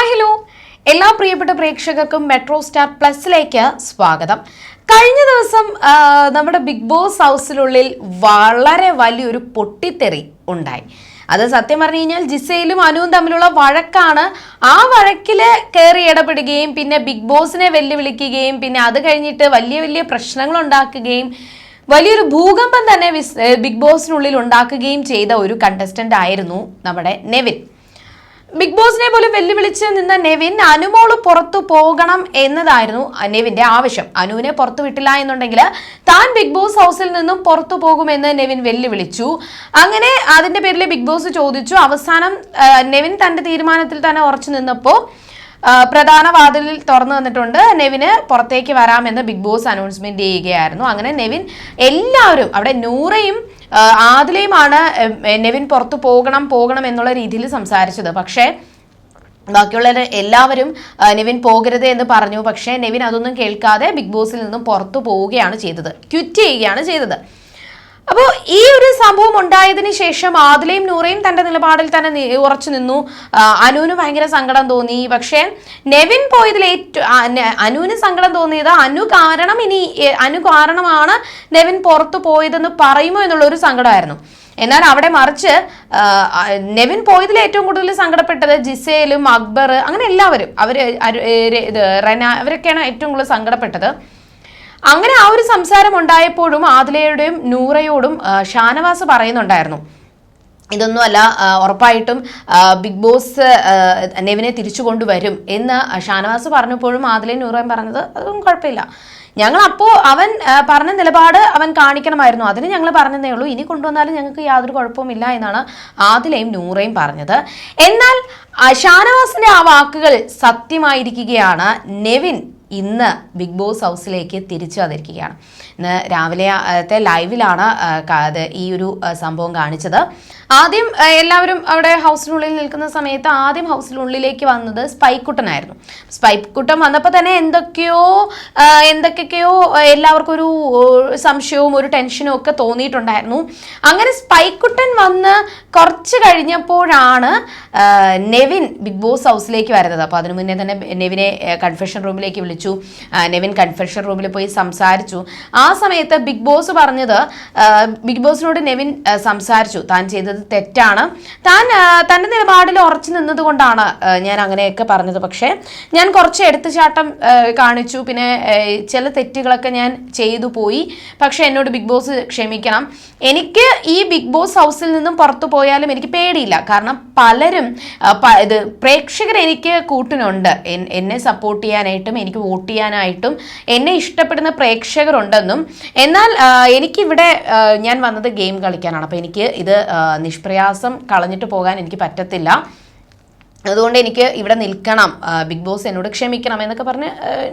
Hi hello എല്ലാ പ്രിയപ്പെട്ട പ്രേക്ഷകർക്കും മെട്രോ സ്റ്റാർ പ്ലസിലേക്ക് സ്വാഗതം. കഴിഞ്ഞ ദിവസം നമ്മുടെ ബിഗ് ബോസ് ഹൗസിലുള്ളിൽ വളരെ വലിയൊരു പൊട്ടിത്തെറി ഉണ്ടായി. അത് സത്യം പറഞ്ഞു കഴിഞ്ഞാൽ ജിസയിലും അനുവും തമ്മിലുള്ള വഴക്കാണ്. ആ വഴക്കിൽ കയറി ഇടപെടുകയും പിന്നെ ബിഗ് ബോസിനെ വെല്ലുവിളിക്കുകയും പിന്നെ അത് കഴിഞ്ഞിട്ട് വലിയ വലിയ പ്രശ്നങ്ങൾ ഉണ്ടാക്കുകയും വലിയൊരു ഭൂകമ്പം തന്നെ ബിഗ് ബോസിനുള്ളിൽ ഉണ്ടാക്കുകയും ചെയ്ത ഒരു കണ്ടസ്റ്റന്റ് ആയിരുന്നു നമ്മുടെ നെവിൻ. ബിഗ് ബോസിനെ പോലും വെല്ലുവിളിച്ച് നിന്ന നെവിൻ അനുമോൾ പുറത്തു പോകണം എന്നതായിരുന്നു നെവിന്റെ ആവശ്യം. അനുവിനെ പുറത്തു വിട്ടില്ല എന്നുണ്ടെങ്കിൽ താൻ ബിഗ് ബോസ് ഹൗസിൽ നിന്നും പുറത്തു പോകുമെന്ന് നെവിൻ വെല്ലുവിളിച്ചു. അങ്ങനെ അതിന്റെ പേരിൽ ബിഗ് ബോസ് ചോദിച്ചു. അവസാനം നെവിൻ തന്റെ തീരുമാനത്തിൽ തന്നെ ഉറച്ചു നിന്നപ്പോൾ പ്രധാന വാതിലിൽ തുറന്നു വന്നിട്ടുണ്ട് നെവിന് പുറത്തേക്ക് വരാമെന്ന് ബിഗ് ബോസ് അനൗൺസ്മെന്റ് ചെയ്യുകയായിരുന്നു. അങ്ങനെ നെവിൻ എല്ലാവരും അവിടെ നൂറയും ആദിലയുമാണ് നെവിൻ പുറത്തു പോകണം പോകണം എന്നുള്ള രീതിയിൽ സംസാരിച്ചത്. പക്ഷേ ബാക്കിയുള്ള എല്ലാവരും നെവിൻ പോകരുത് എന്ന് പറഞ്ഞു. പക്ഷേ നെവിൻ അതൊന്നും കേൾക്കാതെ ബിഗ് ബോസിൽ നിന്നും പുറത്തു പോവുകയാണ് ചെയ്തത്. ക്വിറ്റ് ചെയ്യുകയാണ് ചെയ്തത്. അപ്പോൾ ഈ ഒരു സംഭവം ഉണ്ടായതിന് ശേഷം ആദിലയും നൂറയും തന്റെ നിലപാടിൽ തന്നെ ഉറച്ചു നിന്നു. അനുവിന് ഭയങ്കര സങ്കടം തോന്നി. പക്ഷേ നെവിൻ പോയതിൽ ഏറ്റവും അനുവിന് സങ്കടം തോന്നിയത് അനു കാരണം ഇനി അനു കാരണമാണ് നെവിൻ പുറത്തു പോയതെന്ന് പറയുമോ എന്നുള്ള ഒരു സങ്കടമായിരുന്നു. എന്നാൽ അവിടെ മറിച്ച് നെവിൻ പോയതിൽ ഏറ്റവും കൂടുതൽ സങ്കടപ്പെട്ടത് ജിസേലും അക്ബർ അങ്ങനെ എല്ലാവരും. രെ- ഇത് റെന അവരൊക്കെയാണ് ഏറ്റവും കൂടുതൽ സങ്കടപ്പെട്ടത്. അങ്ങനെ ആ ഒരു സംസാരം ഉണ്ടായപ്പോഴും ആദിലയുടെയും നൂറയോടും ഷാനവാസ് പറയുന്നുണ്ടായിരുന്നു. ഇതൊന്നുമല്ല ഉറപ്പായിട്ടും ബിഗ് ബോസ് നെവിനെ തിരിച്ചു കൊണ്ടുവരും എന്ന് ഷാനവാസ് പറഞ്ഞപ്പോഴും ആദിലയും നൂറയും പറഞ്ഞത് അതൊന്നും കുഴപ്പമില്ല. ഞങ്ങൾ അപ്പോൾ അവൻ പറഞ്ഞ നിലപാട് അവൻ കാണിക്കണമായിരുന്നു. അതിന് ഞങ്ങൾ പറഞ്ഞതേ ഉള്ളൂ. ഇനി കൊണ്ടുവന്നാലും ഞങ്ങൾക്ക് യാതൊരു കുഴപ്പവുമില്ല എന്നാണ് ആദിലയും നൂറയും പറഞ്ഞത്. എന്നാൽ ഷാനവാസിന്റെ ആ വാക്കുകൾ സത്യമായിരിക്കുകയാണ്. നെവിൻ ഇന്ന് ബിഗ് ബോസ് ഹൗസിലേക്ക് തിരിച്ചു വന്നിരിക്കുകയാണ്. ഇന്ന് രാവിലെത്തെ ലൈവിലാണ് ഈ ഒരു സംഭവം കാണിച്ചത്. ആദ്യം എല്ലാവരും അവിടെ ഹൗസിനുള്ളിൽ നിൽക്കുന്ന സമയത്ത് ആദ്യം ഹൗസിനുള്ളിലേക്ക് വന്നത് സ്പൈക്കുട്ടനായിരുന്നു. സ്പൈക്കുട്ടൻ വന്നപ്പോൾ തന്നെ എന്തൊക്കെയോ എന്തൊക്കെയോ എല്ലാവർക്കും ഒരു സംശയവും ഒരു ടെൻഷനും ഒക്കെ തോന്നിയിട്ടുണ്ടായിരുന്നു. അങ്ങനെ സ്പൈക്കുട്ടൻ വന്ന് കുറച്ച് കഴിഞ്ഞപ്പോഴാണ് നെവിൻ ബിഗ് ബോസ് ഹൗസിലേക്ക് വരുന്നത്. അപ്പോൾ അതിനു മുന്നേ തന്നെ നെവിനെ കൺഫെഷൻ റൂമിലേക്ക് വിളിച്ചു. നെവിൻ കൺഫെഷൻ റൂമിൽ പോയി സംസാരിച്ചു. ആ സമയത്ത് ബിഗ് ബോസ് പറഞ്ഞത് ബിഗ് ബോസിനോട് നെവിൻ സംസാരിച്ചു. താൻ ചെയ്തത് തെറ്റാണ്. താൻ തന്റെ നിലപാടിൽ ഉറച്ചു നിന്നതുകൊണ്ടാണ് ഞാൻ അങ്ങനെയൊക്കെ പറഞ്ഞത്. പക്ഷേ ഞാൻ കുറച്ച് എടുത്തുചാട്ടം കാണിച്ചു. പിന്നെ ചില തെറ്റുകളൊക്കെ ഞാൻ ചെയ്തു പോയി. പക്ഷേ എന്നോട് ബിഗ് ബോസ് ക്ഷമിക്കണം. എനിക്ക് ഈ ബിഗ് ബോസ് ഹൗസിൽ നിന്നും പുറത്തു പോയാലും എനിക്ക് പേടിയില്ല. കാരണം പലരും ഇത് പ്രേക്ഷകർ എനിക്ക് കൂട്ടിനുണ്ട്. എന്നെ സപ്പോർട്ട് ചെയ്യാനായിട്ടും എനിക്ക് വോട്ട് ചെയ്യാനായിട്ടും എന്നെ ഇഷ്ടപ്പെടുന്ന പ്രേക്ഷകരുണ്ടെന്നും. എന്നാൽ എനിക്കിവിടെ ഞാൻ വന്നത് ഗെയിം കളിക്കാനാണ്. അപ്പോൾ എനിക്ക് ഇത് നിഷ്പ്രയാസം കളഞ്ഞിട്ട് പോകാൻ എനിക്ക് പറ്റത്തില്ല. അതുകൊണ്ട് എനിക്ക് ഇവിടെ നിൽക്കണം. ബിഗ് ബോസ് എന്നോട് ക്ഷമിക്കണം എന്നൊക്കെ പറഞ്ഞ്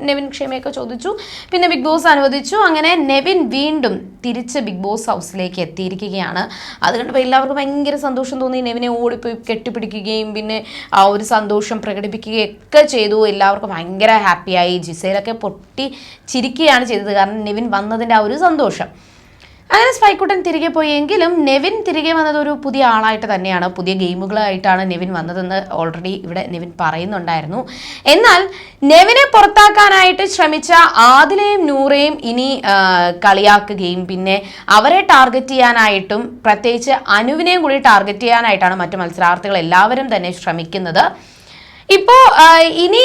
നെവിൻ ക്ഷമയൊക്കെ ചോദിച്ചു. പിന്നെ ബിഗ് ബോസ് അനുവദിച്ചു. അങ്ങനെ നെവിൻ വീണ്ടും തിരിച്ച് ബിഗ് ബോസ് ഹൗസിലേക്ക് എത്തിയിരിക്കുകയാണ്. അത് കണ്ടപ്പോൾ എല്ലാവർക്കും ഭയങ്കര സന്തോഷം തോന്നി. നെവിനെ ഓടിപ്പോയി കെട്ടിപ്പിടിക്കുകയും പിന്നെ ആ ഒരു സന്തോഷം പ്രകടിപ്പിക്കുകയും ഒക്കെ ചെയ്തു. എല്ലാവർക്കും ഭയങ്കര ഹാപ്പിയായി ജിസയിലൊക്കെ പൊട്ടി ചിരിക്കുകയാണ് ചെയ്തത്. കാരണം നെവിൻ വന്നതിന്റെ ആ ഒരു സന്തോഷം. അങ്ങനെ സ്പൈക്കുട്ടൻ തിരികെ പോയി എങ്കിലും നെവിൻ തിരികെ വന്നത് ഒരു പുതിയ ആളായിട്ട് തന്നെയാണ്. പുതിയ ഗെയിമുകളായിട്ടാണ് നെവിൻ വന്നതെന്ന് ഓൾറെഡി ഇവിടെ നെവിൻ പറയുന്നുണ്ടായിരുന്നു. എന്നാൽ നെവിനെ പുറത്താക്കാനായിട്ട് ശ്രമിച്ച ആദിലയും നൂറയും ഇനി കളിയാക്കുകയും പിന്നെ അവരെ ടാർഗറ്റ് ചെയ്യാനായിട്ടും പ്രത്യേകിച്ച് അനുവിനെയും കൂടി ടാർഗറ്റ് ചെയ്യാനായിട്ടാണ് മറ്റു മത്സരാർത്ഥികൾ എല്ലാവരും തന്നെ ശ്രമിക്കുന്നത്. ഇപ്പോ ഇനി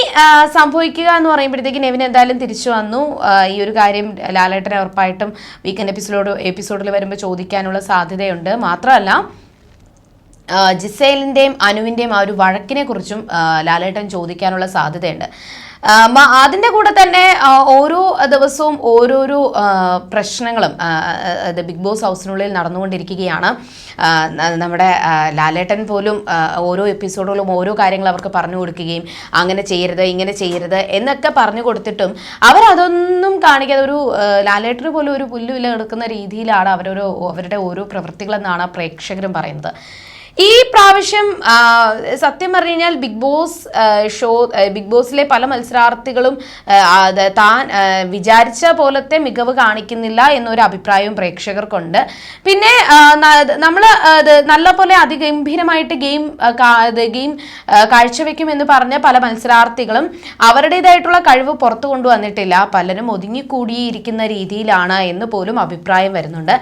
സംഭവിക്കുക എന്ന് പറയുമ്പോഴത്തേക്ക് നെവിൻ എന്തായാലും തിരിച്ചു വന്നു. ഈ ഒരു കാര്യം ലാലേട്ടനെ ഉറപ്പായിട്ടും വീക്കെൻഡ് എപ്പിസോഡ് എപ്പിസോഡിൽ വരുമ്പോൾ ചോദിക്കാനുള്ള സാധ്യതയുണ്ട്. മാത്രമല്ല ജിസേലിന്റെയും അനുവിന്റെയും ആ ഒരു വഴക്കിനെ കുറിച്ചും ലാലേട്ടൻ ചോദിക്കാനുള്ള സാധ്യതയുണ്ട്. അതിന്റെ കൂടെ തന്നെ ഓരോ ദിവസവും ഓരോരോ പ്രശ്നങ്ങളും അത് ബിഗ് ബോസ് ഹൗസിനുള്ളിൽ നടന്നുകൊണ്ടിരിക്കുകയാണ്. നമ്മുടെ ലാലേട്ടൻ പോലും ഓരോ എപ്പിസോഡുകളും ഓരോ കാര്യങ്ങൾ അവർക്ക് പറഞ്ഞു കൊടുക്കുകയും അങ്ങനെ ചെയ്യരുത് ഇങ്ങനെ ചെയ്യരുത് എന്നൊക്കെ പറഞ്ഞു കൊടുത്തിട്ടും അവരതൊന്നും കാണിക്കാതെ ഒരു ലാലേട്ടന് പോലും ഒരു പുല്ലുവില എടുക്കുന്ന രീതിയിലാണ് അവരൊരു അവരുടെ ഓരോ പ്രവൃത്തികളെന്നാണ് പ്രേക്ഷകരും പറയുന്നത്. ഈ പ്രാവശ്യം സത്യം പറഞ്ഞു കഴിഞ്ഞാൽ ബിഗ് ബോസ് ഷോ ബിഗ് ബോസിലെ പല മത്സരാർത്ഥികളും താൻ വിചാരിച്ച പോലത്തെ മികവ് കാണിക്കുന്നില്ല എന്നൊരു അഭിപ്രായവും പ്രേക്ഷകർക്കുണ്ട്. പിന്നെ നമ്മൾ നല്ല പോലെ അതിഗംഭീരമായിട്ട് ഗെയിം ഗെയിം കാഴ്ചവെക്കുമെന്ന് പറഞ്ഞ പല മത്സരാർത്ഥികളും അവരുടേതായിട്ടുള്ള കഴിവ് പുറത്തു കൊണ്ടുവന്നിട്ടില്ല. പലരും ഒതുങ്ങിക്കൂടിയിരിക്കുന്ന രീതിയിലാണ് എന്ന് പോലും അഭിപ്രായം വരുന്നുണ്ട്.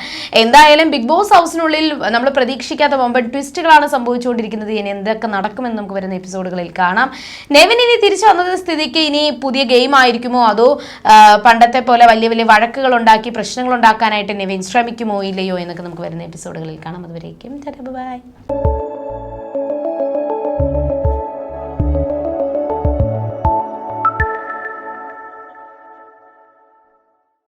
എന്തായാലും ബിഗ് ബോസ് ഹൗസിനുള്ളിൽ നമ്മൾ പ്രതീക്ഷിക്കാത്ത വമ്പൻ ട്വിസ്റ്റുകളാണ് സംഭവിച്ചുകൊണ്ടിരിക്കുന്നത്. ഇനി എന്തൊക്കെ നടക്കുമെന്ന് നമുക്ക് വരുന്ന എപ്പിസോഡുകളിൽ കാണാം. നെവിൻ ഇനി തിരിച്ചു വന്നത് സ്ഥിതിക്ക് ഇനി പുതിയ ഗെയിം ആയിരിക്കുമോ? അതോ പണ്ടത്തെ പോലെ വലിയ വലിയ വഴക്കുകൾ ഉണ്ടാക്കി പ്രശ്നങ്ങൾ ഉണ്ടാക്കാനായിട്ട് നെവിൻ ശ്രമിക്കുമോ ഇല്ലയോ എന്നൊക്കെ നമുക്ക് വരുന്ന എപ്പിസോഡുകളിൽ കാണാം. അതുവരേക്കും ബൈ.